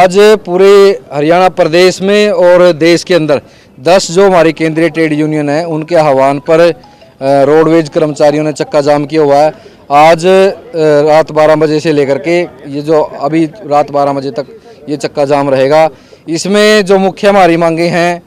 आज पूरे हरियाणा प्रदेश में और देश के अंदर 10 जो हमारी केंद्रीय ट्रेड यूनियन है, उनके आह्वान पर रोडवेज़ कर्मचारियों ने चक्का जाम किया हुआ है। आज रात 12 बजे से लेकर के ये जो अभी रात 12 बजे तक ये चक्का जाम रहेगा। इसमें जो मुख्य हमारी मांगे हैं,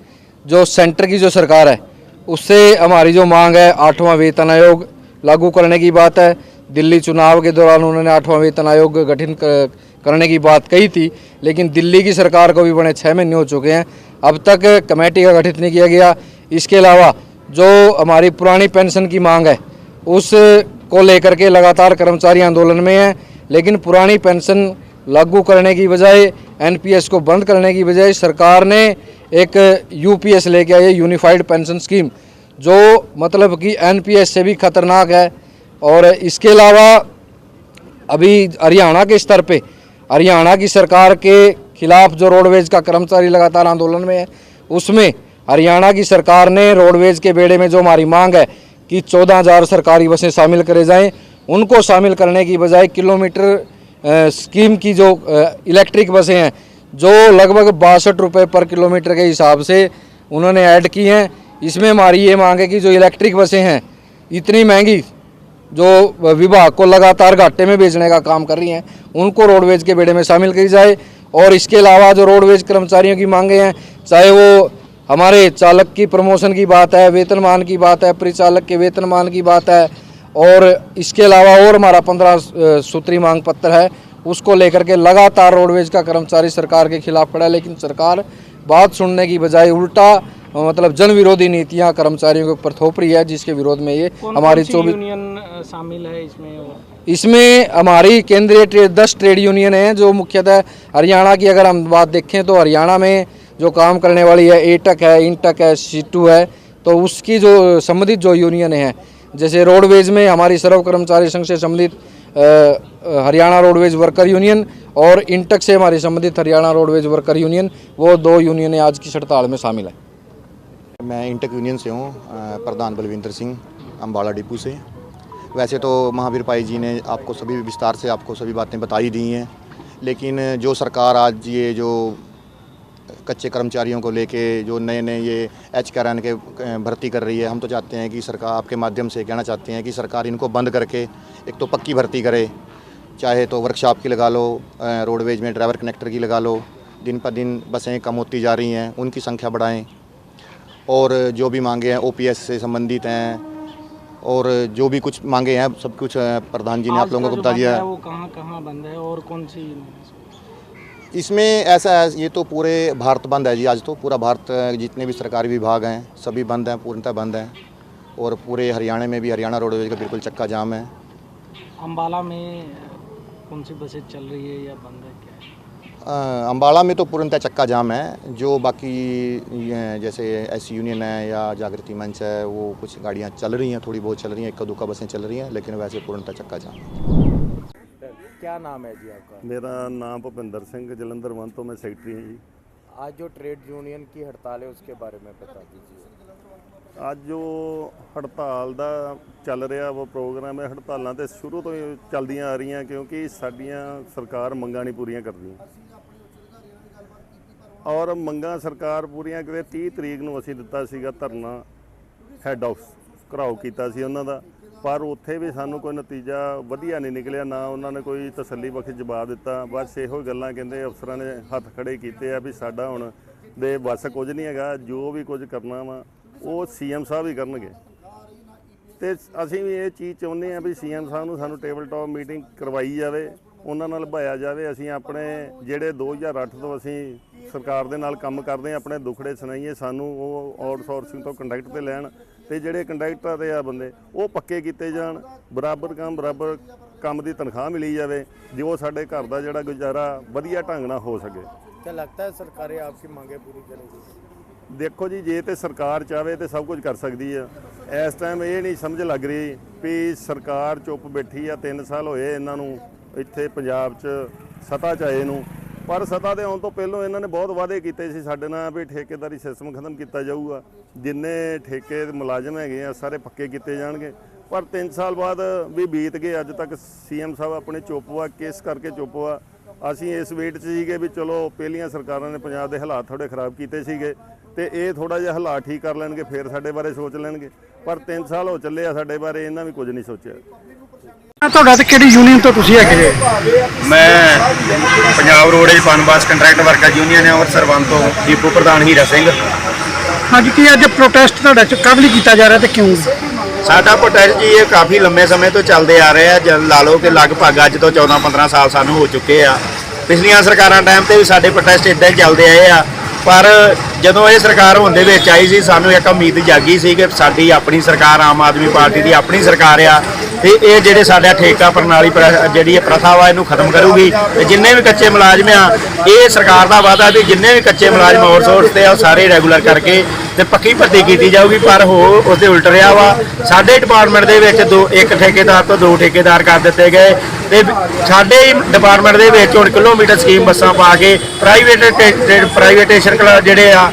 जो सेंटर की जो सरकार है, उससे हमारी जो मांग है, आठवां वेतन आयोग लागू करने की बात है। दिल्ली चुनाव के दौरान उन्होंने आठवां वेतन आयोग कर- करने की बात कही थी, लेकिन दिल्ली की सरकार को भी बड़े छः महीने हो चुके हैं। अब तक कमेटी का गठित नहीं किया गया। इसके अलावा जो हमारी पुरानी पेंशन की मांग है, उस को लेकर के लगातार कर्मचारी आंदोलन में हैं, लेकिन पुरानी पेंशन लागू करने की बजाय, एनपीएस को बंद करने की बजाय सरकार ने एक यूपीएस लेके आई है, यूनिफाइड पेंशन स्कीम, जो मतलब कि एनपीएस से भी खतरनाक है। और इसके अलावा अभी हरियाणा के स्तर पे हरियाणा की सरकार के खिलाफ जो रोडवेज़ का कर्मचारी लगातार आंदोलन में है, उसमें हरियाणा की सरकार ने रोडवेज़ के बेड़े में जो हमारी मांग है कि चौदह हज़ार सरकारी बसें शामिल करे जाएँ, उनको शामिल करने की बजाय किलोमीटर स्कीम की जो इलेक्ट्रिक बसें हैं, जो लगभग बासठ रुपये पर किलोमीटर के हिसाब से उन्होंने ऐड की हैं। इसमें हमारी ये मांग है कि जो इलेक्ट्रिक बसें हैं, इतनी महँगी जो विभाग को लगातार घाटे में बेचने का काम कर रही हैं उनको रोडवेज़ के बेड़े में शामिल करी जाए और इसके अलावा जो रोडवेज़ कर्मचारियों की मांगे हैं चाहे वो हमारे चालक की प्रमोशन की बात है वेतनमान की बात है परिचालक के वेतनमान की बात है और इसके अलावा और हमारा पंद्रह सूत्री मांग पत्र है उसको लेकर के लगातार रोडवेज़ का कर्मचारी सरकार के खिलाफ खड़ा है लेकिन सरकार बात सुनने की बजाय उल्टा मतलब जन विरोधी नीतियाँ कर्मचारियों के ऊपर थोप रही है जिसके विरोध में ये हमारी चौबीस यूनियन शामिल है इसमें और इसमें हमारी केंद्रीय ट्रेड दस ट्रेड यूनियन हैं जो मुख्यतः हरियाणा की अगर हम बात देखें तो हरियाणा में जो काम करने वाली है एटक है इंटक है सीटू है तो उसकी जो संबंधित जो यूनियन है जैसे रोडवेज़ में हमारी सर्व कर्मचारी संघ से संबंधित हरियाणा रोडवेज़ वर्कर यूनियन और इंटक से हमारी संबंधित हरियाणा रोडवेज़ वर्कर यूनियन वो दो यूनियन आज की हड़ताल में शामिल है। मैं इंटक यूनियन से हूँ प्रधान बलविंदर सिंह अम्बाला डिपू से। वैसे तो महावीर पाई जी ने आपको सभी विस्तार से आपको सभी बातें बताई दी हैं, लेकिन जो सरकार आज ये जो कच्चे कर्मचारियों को लेके जो नए नए ये एच के के भर्ती कर रही है, हम तो चाहते हैं कि सरकार आपके माध्यम से कहना चाहते हैं कि सरकार इनको बंद करके एक तो पक्की भर्ती करे, चाहे तो वर्कशॉप की लगा लो रोडवेज़ में ड्राइवर कनेक्टर की लगा लो, दिन पर दिन बसें कम होती जा रही हैं, उनकी संख्या बढ़ाएँ, और जो भी मांगे हैं ओपीएस से संबंधित हैं और जो भी कुछ मांगे हैं सब कुछ प्रधान जी ने आप लोगों को बता दिया है। वो कहाँ कहाँ बंद है और कौन सी इसमें? ऐसा है ये तो पूरे भारत बंद है जी। आज तो पूरा भारत जितने भी सरकारी विभाग हैं सभी बंद हैं पूर्णतः बंद हैं। और पूरे हरियाणा में भी हरियाणा रोडवेज़ का बिल्कुल चक्का जाम है। अम्बाला में कौन सी बसें चल रही है या बंद है क्या? अम्बाला में तो पूर्णतः चक्का जाम है जो बाकी ये जैसे एस यूनियन है या जागृति मंच है वो कुछ गाड़ियाँ चल रही हैं थोड़ी बहुत चल रही हैं इक्का दुक्का बसें चल रही हैं लेकिन वैसे पूर्णतः चक्का जाम है क्या नाम है जी आपका ਮੇਰਾ ਨਾਮ ਭੁਪਿੰਦਰ ਸਿੰਘ ਜਲੰਧਰ ਵਨ ਤੋਂ ਮੈਂ ਸੈਕਟਰੀ ਹਾਂ ਜੀ आज जो ट्रेड यूनियन की हड़ताल है उसके बारे में बता दीजिए ਅੱਜ ਜੋ ਹੜਤਾਲ ਦਾ ਚੱਲ ਰਿਹਾ ਉਹ ਪ੍ਰੋਗਰਾਮ ਹੈ ਹੜਤਾਲਾਂ ਤੇ ਸ਼ੁਰੂ ਤੋਂ ਹੀ ਚੱਲਦੀਆਂ ਆ ਰਹੀਆਂ ਕਿਉਂਕਿ ਸਾਡੀਆਂ ਸਰਕਾਰ ਮੰਗਾਂ ਨਹੀਂ ਪੂਰੀਆਂ ਕਰਦੀ ਔਰ ਮੰਗਾਂ ਸਰਕਾਰ ਪੂਰੀਆਂ ਕਰੇ 30 ਤਰੀਕ ਨੂੰ ਅਸੀਂ ਦਿੱਤਾ ਸੀਗਾ ਧਰਨਾ ਹੈੱਡ ਆਫਿਸ ਘਰਾਓ ਕੀਤਾ ਸੀ ਉਹਨਾਂ ਦਾ। ਪਰ ਉੱਥੇ ਵੀ ਸਾਨੂੰ ਕੋਈ ਨਤੀਜਾ ਵਧੀਆ ਨਹੀਂ ਨਿਕਲਿਆ, ਨਾ ਉਹਨਾਂ ਨੇ ਕੋਈ ਤਸੱਲੀ ਬਖਸ਼ ਜਵਾਬ ਦਿੱਤਾ। ਬਸ ਇਹੋ ਹੀ ਗੱਲਾਂ ਕਹਿੰਦੇ ਅਫਸਰਾਂ ਨੇ ਹੱਥ ਖੜੇ ਕੀਤੇ ਆ ਵੀ ਸਾਡਾ ਹੁਣ ਦੇ ਵੱਸ ਕੁਝ ਨਹੀਂ ਹੈਗਾ, ਜੋ ਵੀ ਕੁਝ ਕਰਨਾ ਵਾ, ਉਹ ਸੀਐਮ ਸਾਹਿਬ ਹੀ ਕਰਨਗੇ। ਤੇ ਅਸੀਂ ਵੀ ਇਹ ਚੀਜ਼ ਚਾਹੁੰਦੇ ਆ ਵੀ ਸੀਐਮ ਸਾਹਿਬ ਨੂੰ ਸਾਨੂੰ ਟੇਬਲ ਟਾਪ ਮੀਟਿੰਗ ਕਰਵਾਈ ਜਾਵੇ। ਉਹਨਾਂ ਨਾਲ ਭਾਇਆ ਜਾਵੇ ਅਸੀਂ ਆਪਣੇ ਜਿਹੜੇ 2008 ਤੋਂ ਅਸੀਂ ਸਰਕਾਰ ਦੇ ਨਾਲ ਕੰਮ ਕਰਦੇ ਹਾਂ ਆਪਣੇ ਦੁਖੜੇ ਸੁਣਾਈਏ ਸਾਨੂੰ ਉਹ ਆਊਟਸੋਰਸਿੰਗ ਤੋਂ ਕੰਟਰੈਕਟ ਤੇ ਲੈਣ ਤੇ ਜਿਹੜੇ ਕੰਟਰੈਕਟਰ ਤੇ ਆ ਬੰਦੇ ਉਹ ਪੱਕੇ ਕੀਤੇ ਜਾਣ ਬਰਾਬਰ ਕੰਮ ਬਰਾਬਰ ਕੰਮ ਦੀ ਤਨਖਾਹ ਮਿਲੀ ਜਾਵੇ ਜੋ ਸਾਡੇ ਘਰ ਦਾ ਜਿਹੜਾ ਗੁਜ਼ਾਰਾ ਵਧੀਆ ਢੰਗ ਨਾਲ ਹੋ ਸਕੇ। ਤੇ ਲੱਗਦਾ ਹੈ ਸਰਕਾਰੇ ਆਪਕੀ ਮੰਗੇ ਪੂਰੀ ਕਰੇਗੀ? ਦੇਖੋ ਜੀ ਜੇ ਤੇ ਸਰਕਾਰ ਚਾਵੇ ਤੇ ਸਭ ਕੁਝ ਕਰ ਸਕਦੀ ਆ। ਇਸ ਟਾਈਮ ਇਹ ਨਹੀਂ ਸਮਝ ਲੱਗ ਰਹੀ ਵੀ ਸਰਕਾਰ ਚੁੱਪ ਬੈਠੀ ਆ 3 ਸਾਲ ਹੋਏ ਇਹਨਾਂ ਨੂੰ। ਇੱਥੇ ਪੰਜਾਬ 'ਚ ਸਤਾ 'ਚ ਆਏ ਨੂੰ। ਪਰ ਸਤਾ ਦੇ ਆਉਣ ਤੋਂ ਪਹਿਲਾਂ ਇਹਨਾਂ ਨੇ ਬਹੁਤ ਵਾਅਦੇ ਕੀਤੇ ਸੀ ਸਾਡੇ ਨਾਲ ਵੀ ਠੇਕੇਦਾਰੀ ਸਿਸਟਮ ਖਤਮ ਕੀਤਾ ਜਾਊਗਾ। ਜਿੰਨੇ ਠੇਕੇ ਮੁਲਾਜ਼ਮ ਹੈਗੇ ਆ, ਸਾਰੇ ਪੱਕੇ ਕੀਤੇ ਜਾਣਗੇ। ਪਰ 3 ਸਾਲ ਬਾਅਦ ਵੀ ਬੀਤ ਗਏ, ਅੱਜ ਤੱਕ ਸੀਐਮ ਸਾਹਿਬ ਆਪਣੇ ਚੁੱਪ ਵਾ ਕਿਸ ਕਰਕੇ ਚੁੱਪ ਵਾ ਅਸੀਂ ਇਸ ਵੇਟ 'ਚ ਸੀਗੇ ਵੀ ਚਲੋ ਪਹਿਲੀਆਂ ਸਰਕਾਰਾਂ ਨੇ ਪੰਜਾਬ ਦੇ ਹਾਲਾਤ ਥੋੜੇ ਖਰਾਬ ਕੀਤੇ ਸੀਗੇ ਤੇ ਇਹ ਥੋੜਾ ਜਿਹਾ ਹਾਲਾਤ ਠੀਕ ਕਰ ਲੈਣਗੇ, ਫਿਰ ਸਾਡੇ ਬਾਰੇ ਸੋਚ ਲੈਣਗੇ। ਪਰ 3 ਸਾਲ ਹੋ ਚੱਲੇ ਆ ਸਾਡੇ ਬਾਰੇ, ਇਹਨਾਂ ਵੀ ਕੁਝ ਨਹੀਂ ਸੋਚਿਆ। ਤੁਹਾਡਾ ਤੇ ਕਿਹੜੀ ਯੂਨੀਅਨ ਤੋਂ ਤੁਸੀਂ ਹੈਗੇ ਜੇ? ਮੈਂ Punjab roadways Punbus contract worker union Amritsar one ਤੋਂ ਡਿਪੂ ਪ੍ਰਧਾਨ ਹੀਰਾ ਸਿੰਘ। ਹਾਂਜੀ ਕੀ ਅੱਜ ਪ੍ਰੋਟੈਸਟ ਤੁਹਾਡਾ ਚ ਕਦ ਲਈ ਕੀਤਾ ਜਾ ਰਿਹਾ ਤੇ ਕਿਉਂ? ਸਾਡਾ ਪ੍ਰੋਟੈਸਟ ਜੀ ਇਹ ਕਾਫੀ ਲੰਮੇ ਸਮੇਂ ਤੋਂ ਚੱਲਦੇ ਆ ਰਹੇ ਆ ਜਦ ਲਾ ਲਓ ਕਿ ਲਗਭਗ ਅੱਜ ਤੋਂ 14-15 ਸਾਲ ਸਾਨੂੰ ਹੋ ਚੁੱਕੇ ਆ। ਪਿਛਲੀਆਂ ਸਰਕਾਰਾਂ ਟਾਈਮ ਤੇ ਵੀ ਸਾਡੇ ਪ੍ਰੋਟੈਸਟ ਇਦਾਂ ਹੀ ਚੱਲਦੇ ਆਏ ਆ ਪਰ ਜਦੋਂ ਇਹ ਸਰਕਾਰ ਹੋਣ ਦੇ ਵਿੱਚ ਆਈ ਸੀ ਸਾਨੂੰ ਇੱਕ ਉਮੀਦ ਜਾਗੀ ਸੀ ਕਿ ਸਾਡੀ ਆਪਣੀ ਸਰਕਾਰ ਆਮ ਆਦਮੀ ਪਾਰਟੀ ਦੀ ਆਪਣੀ ਸਰਕਾਰ ਆ ਤੇ ਇਹ ਜਿਹੜੇ ਸਾਡਾ ਠੇਕਾ ਪ੍ਰਣਾਲੀ ਪ੍ਰ- ਜਿਹੜੀ ਇਹ ਪ੍ਰਥਾ ਵਾ, ਇਹਨੂੰ ਖਤਮ ਕਰੂਗੀ। ਤੇ ਜਿੰਨੇ ਵੀ ਕੱਚੇ ਮੁਲਾਜ਼ਮ ਆ, ਇਹ ਸਰਕਾਰ ਦਾ ਵਾਅਦਾ ਵੀ ਜਿੰਨੇ ਵੀ ਕੱਚੇ ਮੁਲਾਜ਼ਮ ਆਊਟਸੋਰਸ ਤੇ ਆ, ਉਹ ਸਾਰੇ ਰੈਗੂਲਰ ਕਰਕੇ ਤੇ ਪੱਕੀ ਭਰਤੀ ਕੀਤੀ ਜਾਊਗੀ, ਪਰ ਹੋ, ਉਸਦੇ ਉਲਟ ਰਿਹਾ ਵਾ। ਸਾਡੇ ਡਿਪਾਰਟਮੈਂਟ ਦੇ ਵਿੱਚ ਦੋ, ਇੱਕ ਠੇਕੇਦਾਰ ਤੋਂ ਦੋ ਠੇਕੇਦਾਰ ਕਰ ਦਿੱਤੇ ਗਏ। ਤੇ ਸਾਡੇ ਹੀ ਡਿਪਾਰਟਮੈਂਟ ਦੇ ਵਿੱਚ ਹੁਣ ਕਿਲੋਮੀਟਰ ਸਕੀਮ ਬੱਸਾਂ ਪਾ ਕੇ ਪ੍ਰਾਈਵੇਟ ਪ੍ਰਾਈਵੇਟੇਸ਼ਨ ਜਿਹੜੇ ਆ,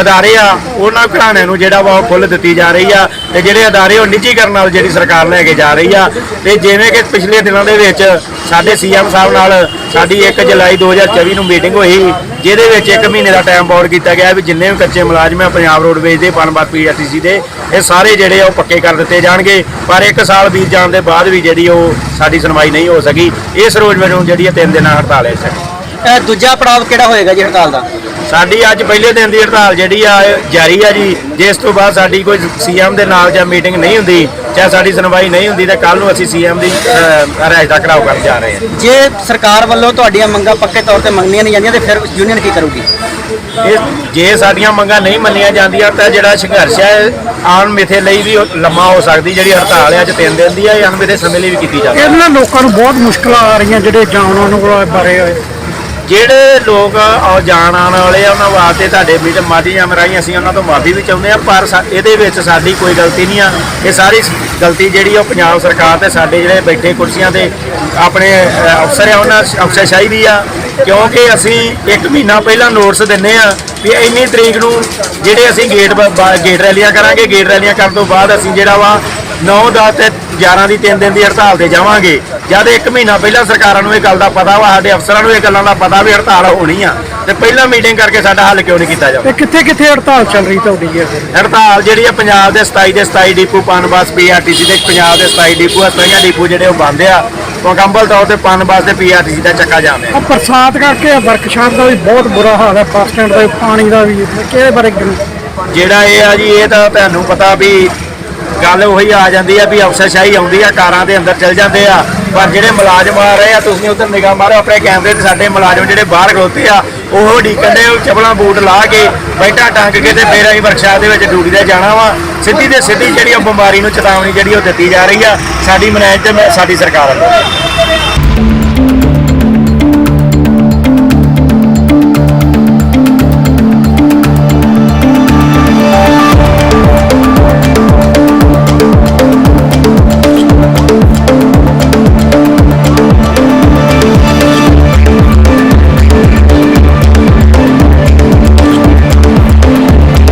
ਅਦਾਰੇ ਆ, ਉਹਨਾਂ ਘਰਾਣਿਆਂ ਨੂੰ ਜਿਹੜਾ ਵਾ ਉਹ ਫੁੱਲ ਦਿੱਤੀ ਜਾ ਰਹੀ ਆ ਤੇ ਜਿਹੜੇ ਅਦਾਰੇ ਉਹ ਨਿੱਜੀਕਰਨ ਨਾਲ ਜਿਹੜੀ ਸਰਕਾਰ ਲੈ ਕੇ ਜਾ ਰਹੀ ਆ ਤੇ ਜਿਵੇਂ ਕਿ ਪਿਛਲੇ ਦਿਨਾਂ ਦੇ ਵਿੱਚ ਸਾਡੇ ਸੀਐਮ ਸਾਹਿਬ ਨਾਲ ਸਾਡੀ 1 ਜੁਲਾਈ 2024 ਨੂੰ ਮੀਟਿੰਗ ਹੋਈ, ਜਿਹਦੇ ਵਿੱਚ 1 ਮਹੀਨੇ ਦਾ ਟਾਈਮ ਬੋਰਡ ਕੀਤਾ ਗਿਆ ਵੀ ਜਿੰਨੇ ਵੀ ਕੱਚੇ ਮੁਲਾਜ਼ਮ ਆ ਪੰਜਾਬ ਰੋਡਵੇਜ਼ ਦੇ ਪਨਬਸ ਪੀਆਰਟੀਸੀ ਦੇ, ਇਹ ਸਾਰੇ ਜਿਹੜੇ ਆ ਉਹ ਪੱਕੇ ਕਰ ਦਿੱਤੇ ਜਾਣਗੇ। ਪਰ 1 ਸਾਲ ਬੀਤ ਜਾਣ ਦੇ ਬਾਅਦ ਵੀ ਜਿਹੜੀ ਉਹ ਸਾਡੀ ਸੁਣਵਾਈ ਨਹੀਂ ਹੋ ਸਕੀ। ਇਸ ਰੋਜ਼ ਮੈਨੂੰ ਜਿਹੜੀ ਤਿੰਨ ਦਿਨਾਂ ਹੜਤਾਲ ਹੈ ਸਰ ਦੂਜਾ ਪੜਾਅ ਕਿਹੜਾ ਹੋਏਗਾ ਜੀ ਹੜਤਾਲ ਦਾ? ਸਾਡੀ ਅੱਜ ਪਹਿਲੇ ਦਿਨ ਦੀ ਹੜਤਾਲ ਜਿਹੜੀ ਆ ਇਹ ਜਾਰੀ ਆ ਜੀ। ਜਿਸ ਤੋਂ ਬਾਅਦ ਸਾਡੀ ਕੋਈ ਸੀਐਮ ਦੇ ਨਾਲ ਜਾਂ ਮੀਟਿੰਗ ਨਹੀਂ ਹੁੰਦੀ ਜਾਂ ਸਾਡੀ ਸੁਣਵਾਈ ਨਹੀਂ ਹੁੰਦੀ ਤਾਂ ਕੱਲ ਨੂੰ ਅਸੀਂ ਸੀਐਮ ਦੀ ਹਰਾਇਤ ਦਾ ਘਰਾਓ ਕਰਨ ਜਾ ਰਹੇ ਹਾਂ। ਜੇ ਸਰਕਾਰ ਵੱਲੋਂ ਤੁਹਾਡੀਆਂ ਮੰਗਾਂ ਪੱਕੇ ਤੌਰ ਤੇ ਮੰਗਣੀਆਂ ਨਹੀਂ ਜਾਂਦੀਆਂ ਤੇ ਫਿਰ ਯੂਨੀਅਨ ਕੀ ਕਰੂਗੀ? ਇਹ ਜੇ ਸਾਡੀਆਂ ਮੰਗਾਂ ਨਹੀਂ ਮੰਨੀਆਂ ਜਾਂਦੀਆਂ ਤਾਂ ਜਿਹੜਾ ਸੰਘਰਸ਼ ਹੈ ਆਉਣ ਮਿਥੇ ਲਈ ਵੀ ਲੰਮਾ ਹੋ ਸਕਦੀ ਜਿਹੜੀ ਹੜਤਾਲ ਹੈ ਅੱਜ ਤਿੰਨ ਦਿਨ ਦੀ ਹੈ ਇਹ ਅਣਮਿੱਥੇ ਸਮੇਂ ਲਈ ਵੀ ਕੀਤੀ ਜਾਵੇ ਇਹਦੇ ਨਾਲ ਲੋਕਾਂ ਨੂੰ ਬਹੁਤ ਮੁਸ਼ਕਲਾਂ ਆ ਰਹੀਆਂ ਜਿਹੜੇ ਜਾਣ ਨੂੰ ਬਾਰੇ ਹੋਏ। ਜਿਹੜੇ ਲੋਕ ਆ ਜਾਣ ਆਉਣ ਵਾਲੇ ਆ ਉਹਨਾਂ ਵਾਸਤੇ ਤੁਹਾਡੇ ਮੀਟ ਮਾਧਿਅਮ ਰਾਹੀਂ ਅਸੀਂ ਉਹਨਾਂ ਤੋਂ ਮਾਫੀ ਵੀ ਚਾਹੁੰਦੇ ਆ ਪਰ ਸਾ- ਇਹਦੇ ਵਿੱਚ ਸਾਡੀ ਕੋਈ ਗਲਤੀ ਨਹੀਂ ਆ। ਇਹ ਸਾਰੀ ਸ- ਗਲਤੀ ਜਿਹੜੀ ਉਹ ਪੰਜਾਬ ਸਰਕਾਰ ਤੇ ਸਾਡੇ ਜਿਹੜੇ ਬੈਠੇ ਕੁਰਸੀਆਂ ਤੇ ਆਪਣੇ ਅ, ਅਫਸਰ ਆ ਉਹਨਾਂ ਅਫਸਰਸ਼ਾਹੀ ਦੀ ਆ। ਕਿਉਂਕਿ ਅਸੀਂ ਇੱਕ ਮਹੀਨਾ ਪਹਿਲਾਂ ਨੋਟਿਸ ਦਿੰਨੇ ਆ ਵੀ ਇੰਨੀ ਤਰੀਕ ਨੂੰ ਜਿਹੜੇ ਅਸੀਂ ਗੇਟ ਗੇਟ ਰੈਲੀਆਂ ਕਰਾਂਗੇ ਗੇਟ ਰੈਲੀਆਂ ਕਰਨ ਤੋਂ ਬਾਅਦ ਅਸੀਂ ਜਿਹੜਾ ਵਾ 9 10 ਤੇ 11 ਦੀ 3 ਦਿਨ ਦੀ ਹੜਤਾਲ ਤੇ ਜਾਵਾਂਗੇ। ਜਦ ਇੱਕ ਮਹੀਨਾ ਪਹਿਲਾਂ ਸਰਕਾਰਾਂ ਨੂੰ ਇਹ ਗੱਲ ਦਾ ਪਤਾ ਵਾ ਸਾਡੇ ਅਫਸਰਾਂ ਨੂੰ ਇਹ ਗੱਲਾਂ ਦਾ ਪਤਾ ਵੀ ਹੜਤਾਲ ਹੋਣੀ ਆ ਤੇ ਪਹਿਲਾਂ ਮੀਟਿੰਗ ਕਰਕੇ ਸਾਡਾ ਹੱਲ ਕਿਉਂ ਨਹੀਂ ਕੀਤਾ ਜਾਂਦਾ ਤੇ ਕਿੱਥੇ ਕਿੱਥੇ ਹੜਤਾਲ ਚੱਲ ਰਹੀ ਤੁਹਾਡੀ ਫਿਰ? ਹੜਤਾਲ ਜਿਹੜੀ ਆ ਪੰਜਾਬ ਦੇ 27 ਦੇ 27 ਡਿਪੂ ਪਨਬਸ ਪੀਆਰਟੀਸੀ ਦੇ ਪੰਜਾਬ ਦੇ 27 ਡਿਪੂ 27 ਡਿਪੂ ਜਿਹੜੇ ਉਹ ਬੰਦ ਆ। ਮੁਕੰਮਲ ਤੌਰ ਤੇ ਪਨਬਸ ਤੇ ਪੀਆਰਟੀਸੀ ਦਾ ਚੱਕਾ ਜਾਮ ਹੈ ਆਹ ਬਰਸਾਤ ਕਰਕੇ ਵਰਕਸ਼ਾਪ ਦਾ ਵੀ ਬਹੁਤ ਬੁਰਾ ਹਾਲ ਹੈ ਬੱਸ ਸਟੈਂਡ ਦਾ ਵੀ, ਪਾਣੀ ਦਾ ਵੀ ਕਿਹਦੇ ਬਾਰੇ ਗੱਲ- ਜਿਹੜਾ ਇਹ ਆ ਜੀ ਇਹ ਤਾਂ ਤੁਹਾਨੂੰ ਪਤਾ ਵੀ ਗੱਲ ਉਹੀ ਆ ਜਾਂਦੀ ਆ ਵੀ ਅਫਸਰਸ਼ਾਹੀ ਆਉਂਦੀ ਆ, ਕਾਰਾਂ ਦੇ ਅੰਦਰ ਚਲ ਜਾਂਦੇ ਆ। ਪਰ ਜਿਹੜੇ ਮੁਲਾਜ਼ਮ ਆ ਰਹੇ ਆ, ਤੁਸੀਂ ਉਧਰ ਨਿਗਾਹ ਮਾਰੋ, ਆਪਣੇ ਕੈਮਰੇ ਤੇ ਸਾਡੇ ਮੁਲਾਜ਼ਮ ਜਿਹੜੇ ਬਾਹਰ ਖਲੋਤੇ ਆ, ਉਹ ਢੀਕਣ ਉਹ ਚਪਲਾਂ ਬੂਟ ਲਾ ਕੇ ਬੈਠਾ ਟੰਗ ਕੇ ਤੇ ਫੇਰ ਅਸੀਂ ਵਰਕਸ਼ਾਪ ਦੇ ਵਿੱਚ ਡਿਊਟੀ ਤੇ ਜਾਣਾ ਵਾ। ਸਿੱਧੀ ਤੇ ਸਿੱਧੀ ਜਿਹੜੀ ਉਹ ਬਿਮਾਰੀ ਨੂੰ ਚੇਤਾਵਨੀ ਜਿਹੜੀ ਉਹ ਦਿੱਤੀ ਜਾ ਰਹੀ ਆ, ਸਾਡੀ ਮਨਾਇਤ ਤੇ ਸਾਡੀ ਸਰਕਾਰ ਵੱਲੋਂ।